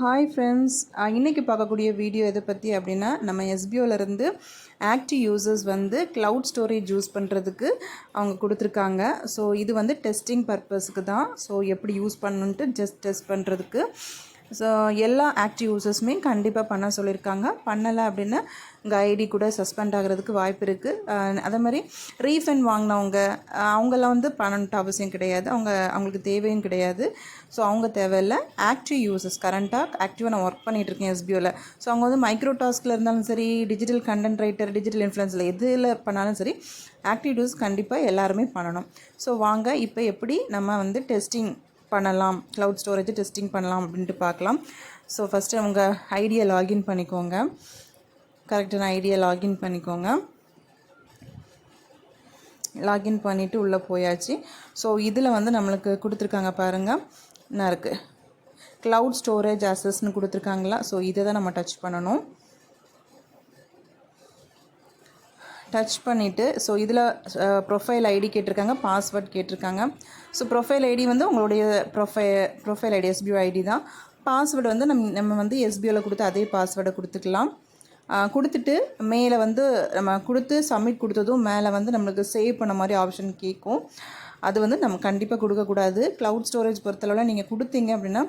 Hi friends இன்றைக்கி பார்க்கக்கூடிய video எதை பற்றி அப்படின்னா நம்ம எஸ்பிஓலேருந்து ஆக்டிவ் யூசர்ஸ் வந்து க்ளவுட் ஸ்டோரேஜ் யூஸ் பண்ணுறதுக்கு அவங்க கொடுத்துருக்காங்க. ஸோ இது வந்து டெஸ்டிங் பர்பஸுக்கு தான். ஸோ எப்படி யூஸ் பண்ணணுன்ட்டு ஜஸ்ட் டெஸ்ட் பண்ணுறதுக்கு ஸோ எல்லா ஆக்டிவ் யூசர்ஸுமே கண்டிப்பாக பண்ண சொல்லியிருக்காங்க. பண்ணலை அப்படின்னா உங்கள் ஐடி கூட சஸ்பெண்ட் ஆகிறதுக்கு வாய்ப்பு இருக்குது அதே மாதிரி ரீஃபண்ட் வாங்கினவங்க அவங்கெல்லாம் வந்து பண்ணணுட்டு அவசியம் கிடையாது. அவங்க அவங்களுக்கு தேவையும் கிடையாது. ஸோ அவங்க தேவையில்லை. ஆக்டிவ் யூசர்ஸ் கரண்ட்டாக ஆக்டிவாக நான் ஒர்க் பண்ணிகிட்டு இருக்கேன் எஸ்பிஓவில் ஸோ அவங்க வந்து மைக்ரோ டாஸ்கில் இருந்தாலும் சரி டிஜிட்டல் கண்டென்ட் ரைட்டர் டிஜிட்டல் இன்ஃப்ளூயன்ஸில் எதில் பண்ணாலும் சரி ஆக்டிவ் யூஸ் கண்டிப்பாக எல்லாருமே பண்ணணும். ஸோ வாங்க இப்போ எப்படி நம்ம வந்து டெஸ்டிங் பண்ணலாம். க்ளவுட் ஸ்டோரேஜ் டெஸ்டிங் பண்ணலாம் அப்படின்ட்டு பார்க்கலாம். ஸோ ஃபஸ்ட்டு அவங்க ஐடியை லாகின் பண்ணிக்கோங்க. கரெக்டான ஐடியை லாகின் பண்ணிக்கோங்க. லாகின் பண்ணிவிட்டு உள்ளே போயாச்சு. ஸோ இதில் வந்து நம்மளுக்கு கொடுத்துருக்காங்க பாருங்கள் என்ன இருக்குது க்ளவுட் ஸ்டோரேஜ் அசஸ்ன்னு கொடுத்துருக்காங்களா? ஸோ இதை தான் நம்ம டச் பண்ணணும். டச் பண்ணிவிட்டு ஸோ இதில் ப்ரொஃபைல் ஐடி கேட்டிருக்காங்க பாஸ்வேர்ட் கேட்டிருக்காங்க. ஸோ ப்ரொஃபைல் ஐடி வந்து உங்களுடைய profile profile ID SPO ID தான். பாஸ்வேர்டு வந்து நம்ம நம்ம வந்து எஸ்பிஓவில் கொடுத்து அதே பாஸ்வேர்டை கொடுத்துக்கலாம். கொடுத்துட்டு மேலே வந்து நம்ம கொடுத்து சப்மிட் கொடுத்ததும் மேலே வந்து நம்மளுக்கு சேவ் பண்ண மாதிரி ஆப்ஷன் கேட்கும் அது வந்து நம்ம கண்டிப்பாக கொடுக்கக்கூடாது க்ளவுட் ஸ்டோரேஜ் பொறுத்தளவில் நீங்கள் கொடுத்தீங்க அப்படின்னா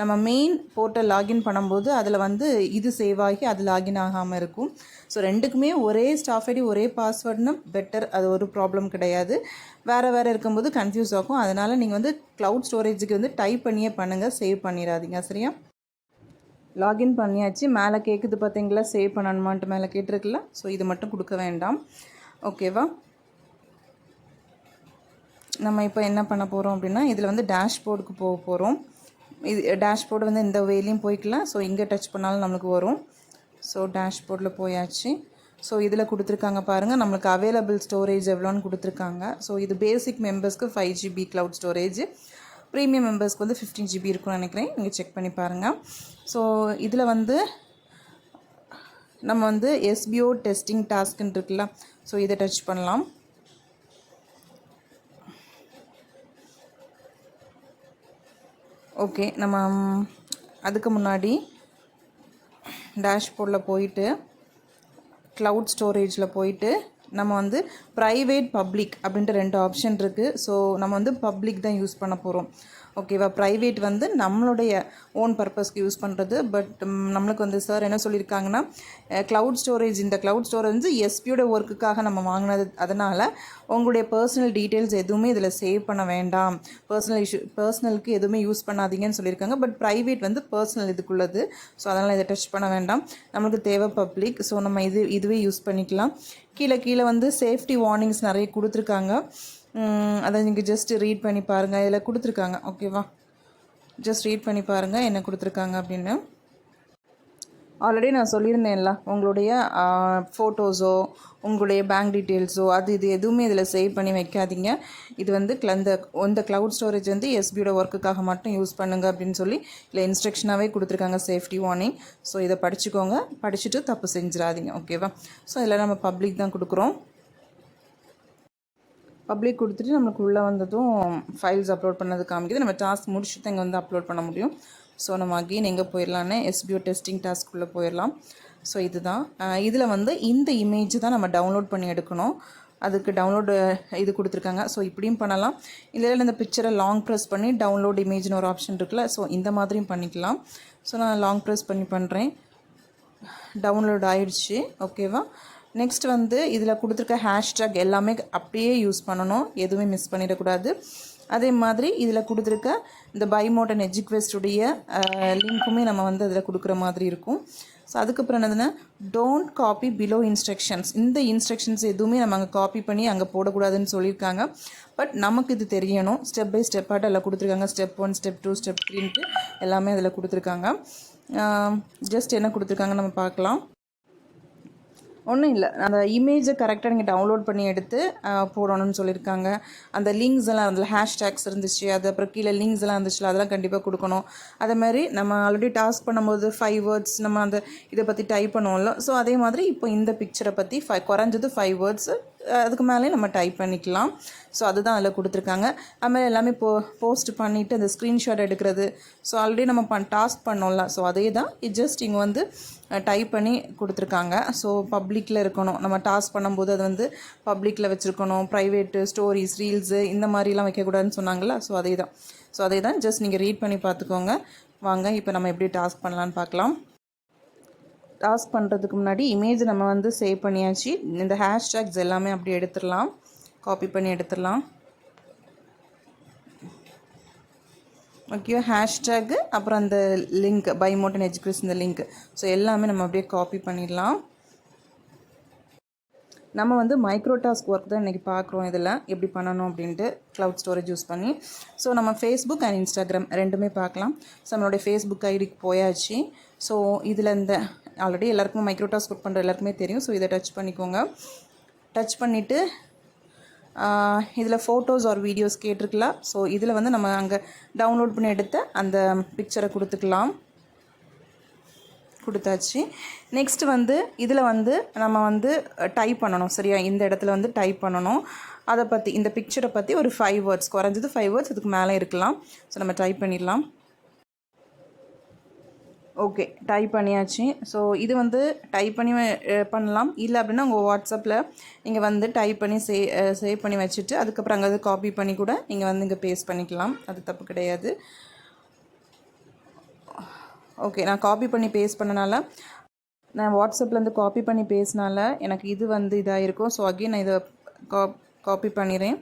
நம்ம மெயின் போர்ட்டல் லாகின் பண்ணும்போது அதில் வந்து இது சேவ் ஆகி அது லாகின் ஆகாமல் இருக்கும். ஸோ ரெண்டுக்குமே ஒரே ஸ்டாஃப் ஐடி ஒரே பாஸ்வேர்ட்னா பெட்டர் அது ஒரு ப்ராப்ளம் கிடையாது. வேறு வேறு இருக்கும்போது கன்ஃபியூஸ் ஆகும். அதனால் நீங்கள் வந்து க்ளவுட் ஸ்டோரேஜுக்கு வந்து டைப் பண்ணியே பண்ணுங்கள் சேவ் பண்ணிடாதீங்க. சரியா? லாகின் பண்ணியாச்சு. மேலே கேட்குது பார்த்தீங்களா சேவ் பண்ணணுமான்ட்டு மேலே கேட்டிருக்குல்ல? ஸோ இது மட்டும் கொடுக்க வேண்டாம். ஓகேவா நம்ம இப்போ என்ன பண்ண போகிறோம் அப்படின்னா இதில் வந்து டேஷ்போர்டுக்கு போக போகிறோம் இது டேஷ்போர்டு வந்து இந்த வேலையும் போய்க்கலாம். ஸோ இங்கே டச் பண்ணாலும் நம்மளுக்கு வரும். ஸோ டேஷ்போர்டில் போயாச்சு. ஸோ இதில் கொடுத்துருக்காங்க பாருங்கள் நம்மளுக்கு அவைலபிள் ஸ்டோரேஜ் எவ்வளோன்னு கொடுத்துருக்காங்க. ஸோ இது பேசிக் மெம்பர்ஸ்க்கு five GB cloud storage premium மெம்பர்ஸ்க்கு வந்து ஃபிஃப்டீன் ஜிபி இருக்கும்னு நினைக்கிறேன். நீங்கள் செக் பண்ணி பாருங்கள் ஸோ இதில் வந்து நம்ம வந்து எஸ்பிஓ டெஸ்டிங் டாஸ்க்குன்னு இருக்குல்ல. ஸோ இதை டச் பண்ணலாம். ஓகே நம்ம அதுக்கு முன்னாடி டேஷ்போர்டில் போயிட்டு க்ளவுட் ஸ்டோரேஜில் போயிட்டு நம்ம வந்து ப்ரைவேட் பப்ளிக் அப்படின்ட்டு ரெண்டு ஆப்ஷன் இருக்குது ஸோ நம்ம வந்து பப்ளிக் தான் யூஸ் பண்ண போகிறோம் ஓகேவா ப்ரைவேட் வந்து நம்மளுடைய ஓன் பர்பஸ்க்கு யூஸ் பண்ணுறது பட் நம்மளுக்கு வந்து சார் என்ன சொல்லியிருக்காங்கன்னா க்ளவுட் ஸ்டோரேஜ் இந்த க்ளவுட் ஸ்டோரேஜ் வந்து எஸ்பியோட ஒர்க்குக்காக நம்ம வாங்கினது அதனால் உங்களுடைய பர்சனல் டீட்டெயில்ஸ் எதுவுமே இதில் சேவ் பண்ண வேண்டாம். பர்சனல் இஷ்யூ பர்சனலுக்கு எதுவுமே யூஸ் பண்ணாதீங்கன்னு சொல்லியிருக்காங்க பட் ப்ரைவேட் வந்து பர்சனல் இதுக்குள்ளது. ஸோ அதனால் இதை டச் பண்ண வேண்டாம். நம்மளுக்கு தேவை பப்ளிக் ஸோ நம்ம இது இதுவே யூஸ் பண்ணிக்கலாம். கீழே கீழே வந்து சேஃப்டி வார்னிங்ஸ் நிறைய கொடுத்துருக்காங்க. அதை நீங்கள் ஜஸ்ட் ரீட் பண்ணி பாருங்கள் இதில் கொடுத்துருக்காங்க. ஓகேவா ஜஸ்ட் ரீட் பண்ணி பாருங்கள் என்ன கொடுத்துருக்காங்க அப்படின்னு. ஆல்ரெடி நான் சொல்லியிருந்தேன்ல உங்களுடைய ஃபோட்டோஸோ உங்களுடைய பேங்க் டீட்டெயில்ஸோ அது இது எதுவுமே இதில் சேவ் பண்ணி வைக்காதீங்க. இது வந்து cl- இந்த இந்த க்ளவுட் ஸ்டோரேஜ் வந்து எஸ்பியோட ஒர்க்குக்காக மட்டும் யூஸ் பண்ணுங்கள் அப்படின்னு சொல்லி இல்லை இன்ஸ்ட்ரக்ஷனாகவே கொடுத்துருக்காங்க சேஃப்டி வார்னிங் ஸோ இதை படிச்சுக்கோங்க. படிச்சுட்டு தப்பு செஞ்சிடாதீங்க. ஓகேவா ஸோ இதில் நம்ம பப்ளிக் தான் கொடுக்குறோம். பப்ளிக் கொடுத்துட்டு நம்மளுக்கு உள்ளே வந்ததும் ஃபைல்ஸ் அப்லோட் பண்ணது காமிக்குது. நம்ம டாஸ்க் முடிச்சுட்டு இங்கே வந்து அப்லோட் பண்ண முடியும். ஸோ நம்ம அகெயின் எங்கே போயிடலான்னு எஸ்பிஓ டெஸ்டிங் டாஸ்க்குள்ளே போயிடலாம் ஸோ இதுதான். இதில் வந்து இந்த இமேஜ் தான் நம்ம டவுன்லோட் பண்ணி எடுக்கணும். அதுக்கு டவுன்லோடு இது கொடுத்துருக்காங்க. ஸோ இப்படியும் பண்ணலாம். இல்லை இந்த பிக்சரை லாங் ப்ரெஸ் பண்ணி டவுன்லோட் இமேஜ்னு ஒரு ஆப்ஷன் இருக்குல்ல. ஸோ இந்த மாதிரியும் பண்ணிக்கலாம். ஸோ நான் லாங் ப்ரெஸ் பண்ணி பண்ணுறேன் டவுன்லோட் ஆயிடுச்சு. ஓகேவா நெக்ஸ்ட் வந்து இதில் கொடுத்துருக்க ஹேஷ்டேக் எல்லாமே அப்படியே யூஸ் பண்ணணும். எதுவுமே மிஸ் பண்ணிடக்கூடாது. அதே மாதிரி இதில் கொடுத்துருக்க இந்த பைமோட்டன் எஜுக்வெஸ்டுடைய லிங்க்குமே நம்ம வந்து அதில் கொடுக்குற மாதிரி இருக்கும். ஸோ அதுக்கப்புறம் என்னதுன்னா டோன்ட் காப்பி பிலோ இன்ஸ்ட்ரக்ஷன்ஸ் இந்த இன்ஸ்ட்ரக்ஷன்ஸ் எதுவுமே நம்ம அங்கே காப்பி பண்ணி அங்கே போடக்கூடாதுன்னு சொல்லியிருக்காங்க. பட் நமக்கு இது தெரியணும். ஸ்டெப் பை ஸ்டெப்பாக அதில் கொடுத்துருக்காங்க. Step one step two step த்ரீன்ட்டு எல்லாமே அதில் கொடுத்துருக்காங்க. ஜஸ்ட் என்ன கொடுத்துருக்காங்க நம்ம பார்க்கலாம். ஒன்றும் இல்லை. அந்த இமேஜை கரெக்டாக நீங்கள் டவுன்லோட் பண்ணி எடுத்து போடணும்னு சொல்லியிருக்காங்க. அந்த லிங்க்ஸ் எல்லாம் அதில் ஹேஷ்டேக்ஸ் இருந்துச்சு அது அப்புறம் கீழே லிங்க்ஸ் எல்லாம் இருந்துச்சுல அதெல்லாம் கண்டிப்பாக கொடுக்கணும். அதே மாதிரி நம்ம ஆல்ரெடி டாஸ்க் பண்ணும்போது ஃபைவ் வேர்ட்ஸ் நம்ம அந்த இதை பற்றி டைப் பண்ணுவோம்ல ஸோ அதே மாதிரி இப்போ இந்த பிக்சரை பற்றி ஃபை குறைஞ்சது ஃபைவ் வேர்ட்ஸ் அதுக்கு மேலே நம்ம டைப் பண்ணிக்கலாம். ஸோ அதுதான் அதில் கொடுத்துருக்காங்க. அதுமாதிரி எல்லாமே போ போஸ்ட் பண்ணிவிட்டு அந்த ஸ்க்ரீன்ஷாட் எடுக்கிறது. ஸோ ஆல்ரெடி நம்ம பண் டாஸ்க் பண்ணோம்ல. ஸோ அதே தான் இது ஜஸ்ட் இங்கே வந்து டைப் பண்ணி கொடுத்துருக்காங்க. ஸோ பப்ளிக்கில் இருக்கணும். நம்ம டாஸ்க் பண்ணும்போது அது வந்து பப்ளிக்கில் வச்சுருக்கணும். ப்ரைவேட்டு ஸ்டோரிஸ் ரீல்ஸு இந்த மாதிரிலாம் வைக்கக்கூடாதுன்னு சொன்னாங்களா ஸோ அதே தான் ஸோ அதே தான் ஜஸ்ட் நீங்கள் ரீட் பண்ணி பார்த்துக்கோங்க. வாங்க. இப்போ நம்ம எப்படி டாஸ்க் பண்ணலான்னு பார்க்கலாம். டாஸ்க் பண்ணுறதுக்கு முன்னாடி இமேஜ் நம்ம வந்து சேவ் பண்ணியாச்சு. இந்த ஹேஷ்டேக்ஸ் எல்லாமே அப்படி எடுத்துடலாம். காப்பி பண்ணி எடுத்துடலாம். ஓகே ஹேஷ்டேக்கு அப்புறம் அந்த லிங்க் பை மோட்டன் எஜுகேஷன் இந்த லிங்க் ஸோ எல்லாமே நம்ம அப்படியே காப்பி பண்ணிடலாம். நம்ம வந்து மைக்ரோ டாஸ்க் ஒர்க் தான் இன்றைக்கி பார்க்குறோம் இதில். எப்படி பண்ணணும் அப்படின்ட்டு க்ளவுட் ஸ்டோரேஜ் யூஸ் பண்ணி. ஸோ நம்ம ஃபேஸ்புக் அண்ட் இன்ஸ்டாகிராம் ரெண்டுமே பார்க்கலாம். ஸோ நம்மளுடைய ஃபேஸ்புக் ஐடிக்கு போயாச்சு. ஸோ இதில் இந்த ஆல்ரெடி எல்லாருக்குமே மைக்ரோடாஸ் ஒர்க் பண்ணுற எல்லாருக்குமே தெரியும். ஸோ இதை டச் பண்ணிக்கோங்க. டச் பண்ணிவிட்டு இதில் ஃபோட்டோஸ் ஆர் வீடியோஸ் கேட்டிருக்கலாம். ஸோ இதில் வந்து நம்ம அங்கே டவுன்லோட் பண்ணி எடுத்த அந்த பிக்சரை கொடுத்துக்கலாம். கொடுத்தாச்சு. நெக்ஸ்ட் வந்து இதில் வந்து நம்ம வந்து டைப் பண்ணணும். சரியா? இந்த இடத்துல வந்து டைப் பண்ணணும். அதை பற்றி இந்த பிக்சரை பற்றி ஒரு ஃபைவ் வேர்ட்ஸ் குறைஞ்சது ஃபைவ் வேர்ட்ஸ் அதுக்கு மேலே இருக்கலாம். ஸோ நம்ம டைப் பண்ணிடலாம். ஓகே டைப் பண்ணியாச்சு. ஸோ இது வந்து டைப் பண்ணி பண்ணலாம். இல்லை அப்படின்னா உங்கள் வாட்ஸ்அப்பில் நீங்கள் வந்து டைப் பண்ணி சே சேவ் பண்ணி வச்சுட்டு அதுக்கப்புறம் அங்கே காப்பி பண்ணி கூட நீங்கள் வந்து இங்கே பேஸ்ட் பண்ணிக்கலாம். அது தப்பு கிடையாது. ஓகே நான் காப்பி பண்ணி பேஸ்ட் பண்ணனால நான் வாட்ஸ்அப்லேருந்து காப்பி பண்ணி பேசினால எனக்கு இது வந்து இதாக இருக்கும் ஸோ அகெயின் நான் இதை கா காப்பி பண்ணிடுறேன்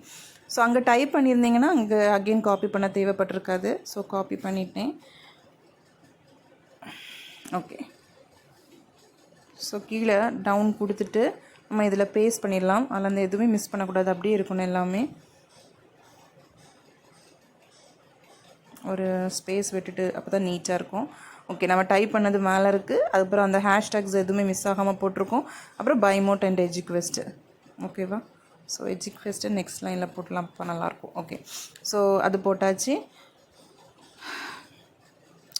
ஸோ அங்கே டைப் பண்ணியிருந்தீங்கன்னா அங்கே அகெயின் காப்பி பண்ண தேவைப்பட்டிருக்காது. ஸோ காப்பி பண்ணிட்டேன். ஓகே ஸோ கீழே டவுன் கொடுத்துட்டு நம்ம இதில் பேஸ்ட் பண்ணிடலாம். அதில் அந்த எதுவுமே மிஸ் பண்ணக்கூடாது. அப்படியே இருக்கணும் எல்லாமே. ஒரு ஸ்பேஸ் விட்டுட்டு அப்போ தான் நீட்டாக இருக்கும். ஓகே நம்ம டைப் பண்ணது மேலே இருக்குது அதுக்கப்புறம் அந்த ஹேஷ்டேக்ஸ் எதுவுமே மிஸ் ஆகாமல் போட்டிருக்கோம். அப்புறம் பைமோட் அண்ட் எஜிக்வெஸ்ட்டு ஓகேவா ஸோ எஜிக்வெஸ்ட்டு நெக்ஸ்ட் லைனில் போட்டலாம் அப்போ நல்லாயிருக்கும் ஓகே ஸோ அது போட்டாச்சு.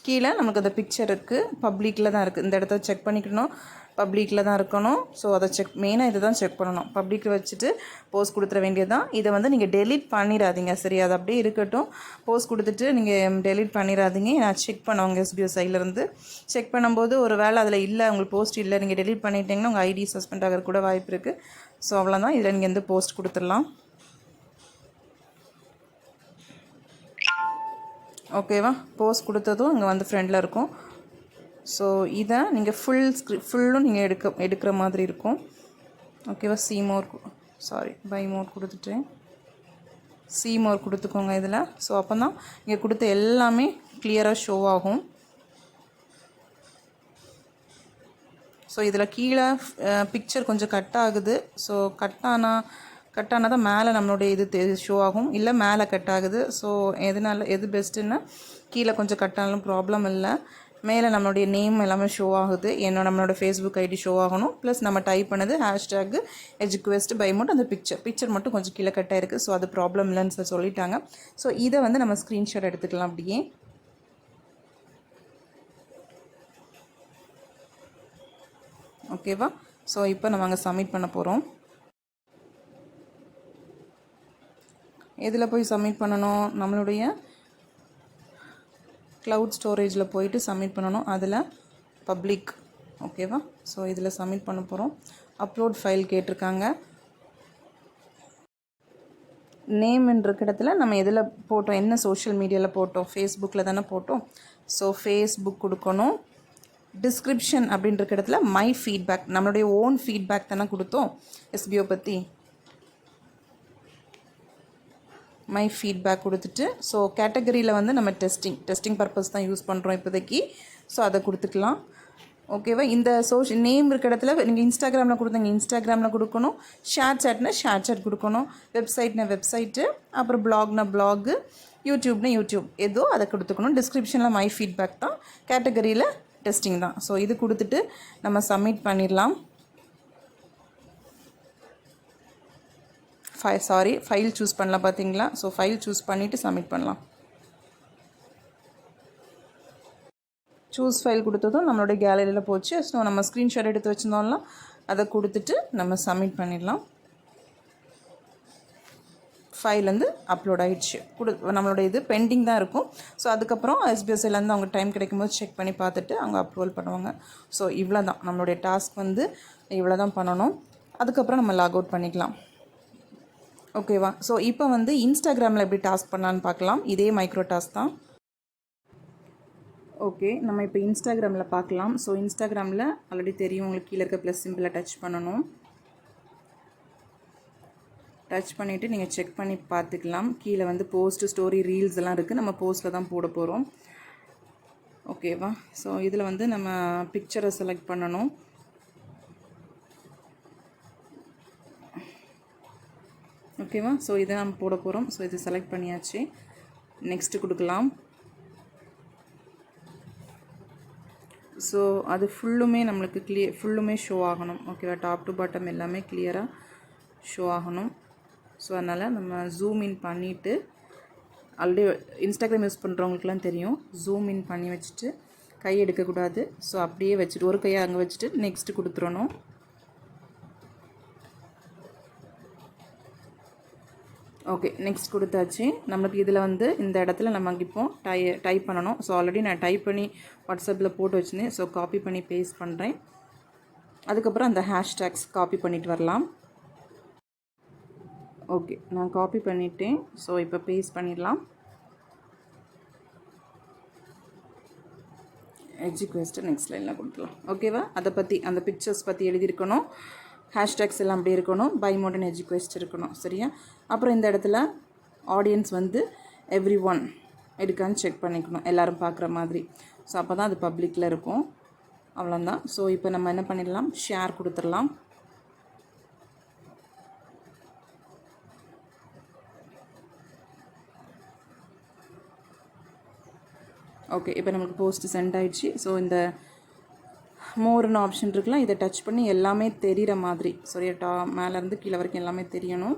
கீழே நமக்கு அந்த பிக்சர் இருக்குது பப்ளிக்கில் தான் இருக்குது இந்த இடத்த செக் பண்ணிக்கணும். பப்ளிக்கில் தான் இருக்கணும். ஸோ அதை செக் மெயினாக இதை தான் செக் பண்ணணும். பப்ளிக்கில் வச்சுட்டு போஸ்ட் கொடுத்துட வேண்டியதுதான். இதை வந்து நீங்கள் டெலிட் பண்ணிடாதீங்க. சரி அது அப்படியே இருக்கட்டும். போஸ்ட் கொடுத்துட்டு நீங்கள் டெலிட் பண்ணிடாதீங்க. நான் செக் பண்ணுவாங்க எஸ்பிஓ சைட்லேருந்து செக் பண்ணும்போது ஒரு வேளை அதில் இல்லை உங்களுக்கு போஸ்ட் இல்லை நீங்கள் டெலிட் பண்ணிட்டீங்கன்னா உங்கள் ஐடி சஸ்பெண்ட் ஆகிறது கூட வாய்ப்பு இருக்குது ஸோ அவ்வளோதான் இதில் நீங்கள் வந்து போஸ்ட் கொடுத்துடலாம். ஓகேவா போஸ் கொடுத்ததும் இங்கே வந்து ஃப்ரெண்டில் இருக்கும். ஸோ இதை நீங்கள் ஃபுல் ஸ்க்ரீ ஃபுல்லும் நீங்கள் எடுக்க எடுக்கிற மாதிரி இருக்கும். ஓகேவா see more sorry by more கொடுத்துட்டேன். சி மோர் கொடுத்துக்கோங்க இதில். ஸோ அப்போ தான் இங்கே கொடுத்த எல்லாமே கிளியராக ஷோ ஆகும். ஸோ இதில் கீழே பிக்சர் கொஞ்சம் கட் ஆகுது. ஸோ கட் ஆனால் கட் ஆனால் தான் மேலே நம்மளுடைய இது ஷோ ஆகும். இல்லை மேலே கட் ஆகுது. ஸோ எதனால எது பெஸ்ட்டுன்னா கீழே கொஞ்சம் கட் ஆனாலும் ப்ராப்ளம் இல்லை. மேலே நம்மளுடைய நேம் எல்லாமே ஷோ ஆகுது. என்னோட நம்மளோட ஃபேஸ்புக் ஐடி ஷோ ஆகணும். ப்ளஸ் நம்ம டைப் பண்ணது ஹேஷ்டேக் எஜுக்வெஸ்ட் பை மட்டும் அந்த பிக்சர் பிக்சர் மட்டும் கொஞ்சம் கீழே கட் ஆயிருக்கு. ஸோ அது ப்ராப்ளம் இல்லைன்னு சொல்லி சொல்லிட்டாங்க. ஸோ இதை வந்து நம்ம ஸ்க்ரீன்ஷாட் எடுத்துக்கலாம் அப்படியே. ஓகேவா ஸோ இப்போ நம்ம அங்கே சப்மிட் பண்ண போகிறோம் எதில் போய் சப்மிட் பண்ணணும். நம்மளுடைய க்ளவுட் ஸ்டோரேஜில் போயிட்டு சப்மிட் பண்ணணும். அதில் பப்ளிக் ஓகேவா ஸோ இதில் சப்மிட் பண்ண போகிறோம் அப்லோட் ஃபைல் கேட்டிருக்காங்க. நேம்ன்ற இடத்துல நம்ம எதில் போட்டோம்? என்ன சோஷியல் மீடியாவில் போட்டோம்? ஃபேஸ்புக்கில் தானே போட்டோம். ஸோ ஃபேஸ்புக் கொடுக்கணும். டிஸ்கிரிப்ஷன் அப்படின்ற இடத்துல மை ஃபீட்பேக் நம்மளுடைய ஓன் ஃபீட்பேக் தானே கொடுத்தோம். எஸ்பிஓ பற்றி மை ஃபீட்பேக் கொடுத்துட்டு ஸோ கேட்டகரியில் வந்து நம்ம டெஸ்டிங் டெஸ்டிங் பர்பஸ் தான் யூஸ் பண்ணுறோம் இப்போதைக்கு. ஸோ அதை கொடுத்துக்கலாம். ஓகேவா இந்த சோஷியல் நேம் இருக்க இடத்துல நீங்கள் இன்ஸ்டாகிராமில் கொடுத்தீங்க இன்ஸ்டாகிராமில் கொடுக்கணும். ஷேர் சாட்னா ஷேர் சாட் கொடுக்கணும். வெப்சைட்னா வெப்சைட்டு அப்புறம் பிளாக்னா பிளாகு யூடியூப்னா யூடியூப் ஏதோ அதை கொடுத்துக்கணும். டிஸ்கிரிப்ஷனில் மை ஃபீட்பேக் தான். கேட்டகரியில் டெஸ்டிங் தான். ஸோ இது கொடுத்துட்டு நம்ம சப்மிட் பண்ணிடலாம். ஃபை சாரி ஃபைல் சூஸ் பண்ணலாம் பார்த்தீங்களா ஸோ ஃபைல் சூஸ் பண்ணிவிட்டு சப்மிட் பண்ணலாம். சூஸ் ஃபைல் கொடுத்ததும் நம்மளுடைய கேலரியில் போச்சு. ஸோ நம்ம ஸ்க்ரீன்ஷாட் எடுத்து வச்சுருந்தோம்ல அதை கொடுத்துட்டு நம்ம சப்மிட் பண்ணிடலாம். ஃபைல் வந்து அப்லோட் ஆகிடுச்சு கொடு நம்மளோட இது பெண்டிங் தான் இருக்கும். ஸோ அதுக்கப்புறம் எஸ்பிஎஸ்சிலேருந்து அவங்க டைம் கிடைக்கும்போது செக் பண்ணி பார்த்துட்டு அவங்க அப்ரூவல் பண்ணுவாங்க. ஸோ இவ்வளோ தான் நம்மளுடைய டாஸ்க் வந்து இவ்வளோ தான் பண்ணணும். அதுக்கப்புறம் நம்ம லாக் அவுட் பண்ணிக்கலாம். ஓகேவா ஸோ இப்போ வந்து இன்ஸ்டாகிராமில் எப்படி டாஸ்க் பண்ணலான்னு பார்க்கலாம். இதே மைக்ரோ டாஸ்க் தான். ஓகே நம்ம இப்போ இன்ஸ்டாகிராமில் பார்க்கலாம். ஸோ இன்ஸ்டாகிராமில் ஆல்ரெடி தெரியும். உங்களுக்கு கீழே இருக்க ப்ளஸ் சிம்பிளை டச் பண்ணணும். டச் பண்ணிவிட்டு நீங்கள் செக் பண்ணி பார்த்துக்கலாம். கீழே வந்து போஸ்ட்டு ஸ்டோரி ரீல்ஸ் எல்லாம் இருக்குது நம்ம போஸ்ட்டில் தான் போட போகிறோம் ஓகேவா ஸோ இதில் வந்து நம்ம பிக்சரை செலக்ட் பண்ணணும். ஓகேவா? ஸோ இதை நம்ம போட போகிறோம் ஸோ இது செலக்ட் பண்ணியாச்சு. நெக்ஸ்ட்டு கொடுக்கலாம். ஸோ அது ஃபுல்லுமே நம்மளுக்கு கிளியர் ஃபுல்லுமே ஷோ ஆகணும். ஓகேவா? டாப் டு பாட்டம் எல்லாமே கிளியராக ஷோ ஆகணும். ஸோ அதனால் நம்ம ஜூம் இன் பண்ணிவிட்டு ஆல்ரெடி இன்ஸ்டாகிராம் யூஸ் பண்ணுறவங்களுக்குலாம் தெரியும். ஜூம் இன் பண்ணி வச்சுட்டு கை எடுக்கக்கூடாது. ஸோ அப்படியே வச்சுட்டு ஒரு கையை அங்கே வச்சுட்டு நெக்ஸ்ட்டு கொடுத்துடணும் ஓகே நெக்ஸ்ட் கொடுத்தாச்சு. நம்மளுக்கு இதில் வந்து இந்த இடத்துல நம்ம இப்போ டை டைப் பண்ணணும். ஸோ ஆல்ரெடி நான் டைப் பண்ணி வாட்ஸ்அப்பில் போட்டு வச்சுருந்தேன். ஸோ காப்பி பண்ணி பேஸ்ட் பண்ணுறேன் அதுக்கப்புறம் அந்த ஹேஷ்டேக்ஸ் காப்பி பண்ணிட்டு வரலாம். ஓகே நான் காப்பி பண்ணிட்டேன். ஸோ இப்போ பேஸ்ட் பண்ணிடலாம். எஜுகேஸ்ட்டு நெக்ஸ்ட் லைனில் கொடுக்கலாம் ஓகேவா அதை பற்றி அந்த பிக்சர்ஸ் பற்றி எழுதியிருக்கணும். ஹேஷ்டேக்ஸ் எல்லாம் அப்படி இருக்கணும். பை மாடர்ன் எஜுகேஸ்ட் இருக்கணும். சரியா? அப்புறம் இந்த இடத்துல ஆடியன்ஸ் வந்து எவ்ரி ஒன் இருக்கான்னு செக் பண்ணிக்கணும். எல்லோரும் பார்க்குற மாதிரி. ஸோ அப்போ தான் அது பப்ளிக்கில் இருக்கும். அவ்வளோதான் ஸோ இப்போ நம்ம என்ன பண்ணிடலாம்? ஷேர் கொடுத்துடலாம். ஓகே இப்போ நமக்கு போஸ்ட் சென்ட் ஆயிடுச்சு. ஸோ இந்த மோர்னு ஆப்ஷன் இருக்கலாம். இதை டச் பண்ணி எல்லாமே தெரிகிற மாதிரி. சரியா டா மேலேருந்து கீழே வரைக்கும் எல்லாமே தெரியணும்.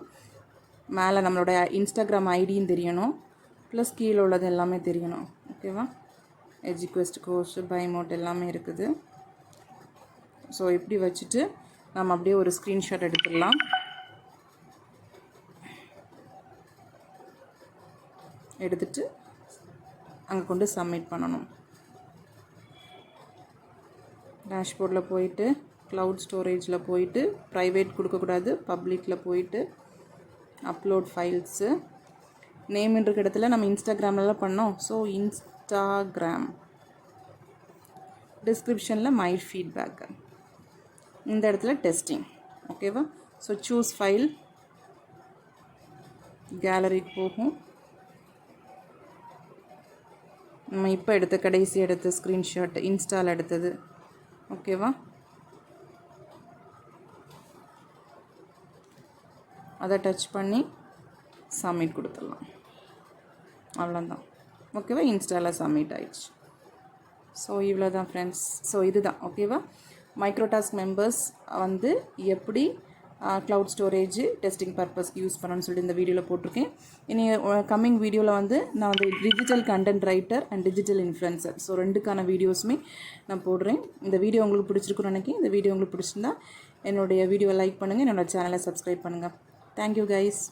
மேலே நம்மளோட இன்ஸ்டாகிராம் ஐடியும் தெரியணும். ப்ளஸ் கீழே உள்ளது எல்லாமே தெரியணும். ஓகேவா எஜிக்வெஸ்ட் கோர்ஸ் பைமோட் எல்லாமே இருக்குது. ஸோ இப்படி வச்சுட்டு நம்ம அப்படியே ஒரு ஸ்க்ரீன்ஷாட் எடுத்துடலாம். எடுத்துட்டு அங்கே கொண்டு சப்மிட் பண்ணணும். டேஷ்போர்டில் போயிட்டு க்ளவுட் ஸ்டோரேஜில் போயிட்டு ப்ரைவேட் கொடுக்கக்கூடாது பப்ளிக்கில் போயிட்டு அப்லோட் ஃபைல்ஸு நேம்ன்ற இடத்துல நம்ம இன்ஸ்டாகிராம்லலாம் பண்ணோம். ஸோ இன்ஸ்டாகிராம் டிஸ்கிரிப்ஷனில் மை ஃபீட்பேக்கு இந்த இடத்துல டெஸ்டிங் ஓகேவா ஸோ சூஸ் ஃபைல் கேலரிக்கு போகும். நம்ம இப்போ எடுத்த கடைசி எடுத்த ஸ்க்ரீன்ஷாட் இன்ஸ்டால் எடுத்தது. ஓகேவா? அதை டச் பண்ணி சப்மிட் கொடுத்துடலாம். அவ்வளோதான் ஓகேவா? இன்ஸ்டாவில் சப்மிட் ஆயிடுச்சு. ஸோ இவ்வளோ தான் ஃப்ரெண்ட்ஸ் ஸோ இதுதான். ஓகேவா? மைக்ரோடாஸ்க் மெம்பர்ஸ் வந்து எப்படி க்ளவுட் ஸ்டோரேஜ் டெஸ்டிங் பர்பஸ்க்கு யூஸ் பண்ணணும்னு சொல்லி இந்த வீடியோவில் போட்டிருக்கேன். இனி கம்மிங் வீடியோவில் வந்து நான் வந்து digital content writer and digital influencer so ரெண்டுக்கான வீடியோஸுமே நான் போடுறேன். இந்த வீடியோ உங்களுக்கு பிடிச்சிருக்குன்னு நினைக்கிறேன். இந்த வீடியோ உங்களுக்கு பிடிச்சிருந்தா என்னுடைய வீடியோவை லைக் பண்ணுங்கள் என்னோடய சேனலை சப்ஸ்கிரைப் பண்ணுங்கள் தேங்க்யூ கைஸ்